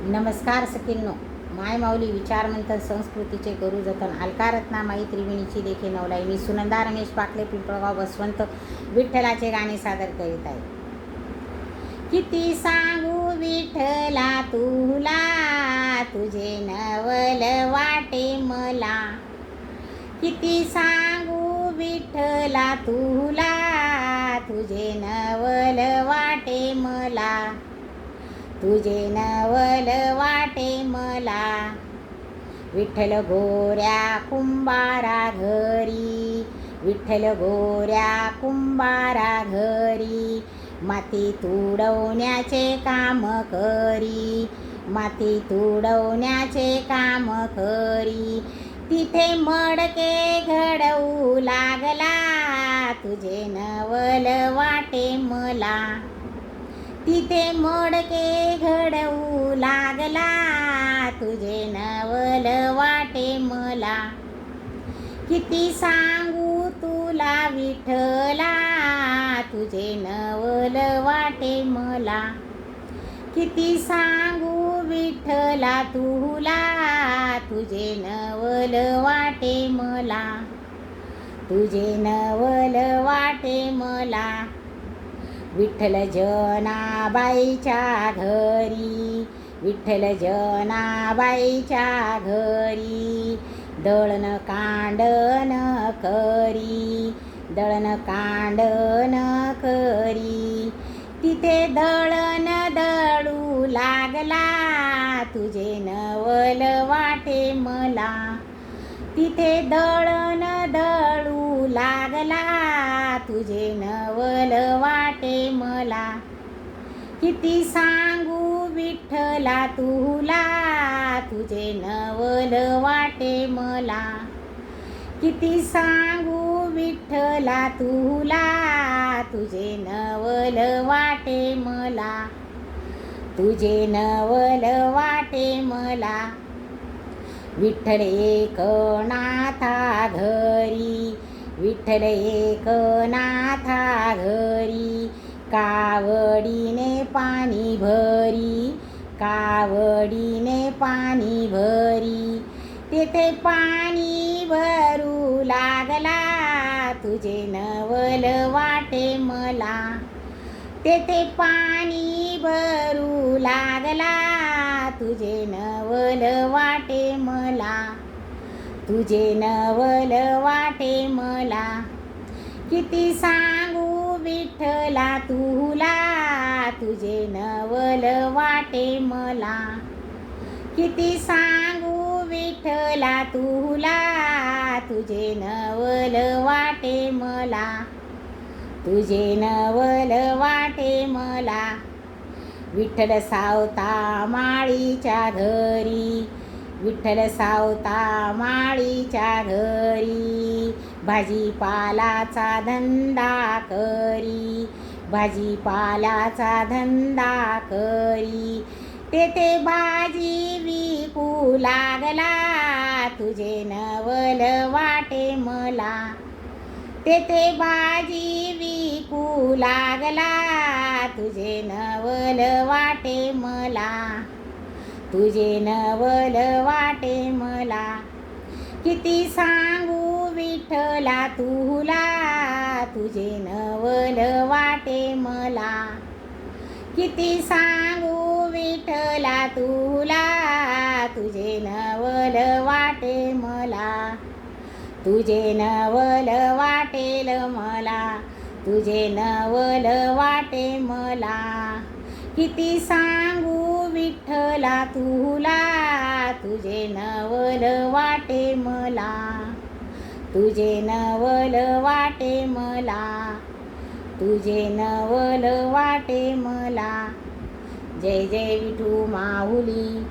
नमस्कार सखींनो. माय माऊली विचारमंथन संस्कृतीचे गुरु जतन अलकारत्ना माई त्रिवेणीची देखील नवलाई. मी सुनंदा रमेश पाटले पिंपळगाव बसवंत विठ्ठलाचे गाणे सादर करीत आहे. किती सांगू विठ्ठला तुला तुझे नवल वाटे मला. किती सांगू विठ्ठला तुला तुझे नवल वाटे मला. तुझे नवल वाटे मला. विठ्ठल गोऱ्या कुंभारा घरी. विठ्ठल गोऱ्या कुंभारा घरी. माती तुडवण्याचे काम करी. माती तुडवण्याचे काम करी. तिथे मडके घडवू लागला. तुझे नवल वाटे मला. तिथे मोडके घडवू लागला. तुझे नवल वाटे मला. किती सांगू तुला विठला तुझे नवल वाटे मला. किती सांगू विठला तुला. तुझे नवल वाटे मला. तुझे नवल वाटे मला. विठ्ठल जनाबाईच्या घरी विठ्ठल जनाबाईच्या घरी दळण कांडन करी दळण कांडन करी. तिथे दळण दळू लागला तुझे नवल वाटे मला. तिथे दळण मला किती सांगू विठ्ठला तुला तुझे नवल वाटे मला. किती सांगू विठ्ठला तुला तुझे नवल वाटे मला. तुझे नवल वाटे मला. विठ्ठल एक नाथा घरी विठ्ठल एक नाथा घरी. कावडीने पाणी भरी कावडीने पाणी भरी. तेथे पाणी भरू लागला तुझे नवल वाटे मला. तेथे पाणी भरू लागला तुझे नवल वाटे मला. तुझे नवल वाटे मला. किती सांगू विठ्ठला तू तुझे नवल वाटे मला. किती सांगू विठला तुला तुझे नवल वाटे मला. तुझे नवल वाटे मला. विठ्ठल सावता माळीच्या घरी विठ्ठल सावता माळीच्या घरी भाजीपालाचा धंदा करी. भाजीपालाचा धंदा करी. तेथे भाजी विकू लागला. तुझे नवल वाटे मला. तेथे भाजी विकू लागला. तुझे नवल वाटे मला. तुझे नवल वाटे मला. किती सांगू विठला तुला. तुझे नवल वाटे मला. किती सांगू विठ्ठला तुला. तुझे नवल वाटे मला. तुझे नवल वाटेल मला. तुझे नवल वाटे मला. किती सांगू विठ्ठला तुला. तुझे नवल वाटे मला. तुझे नवल वाटे मला. तुझे नवल वाटे मला. जय जय विठू माऊली.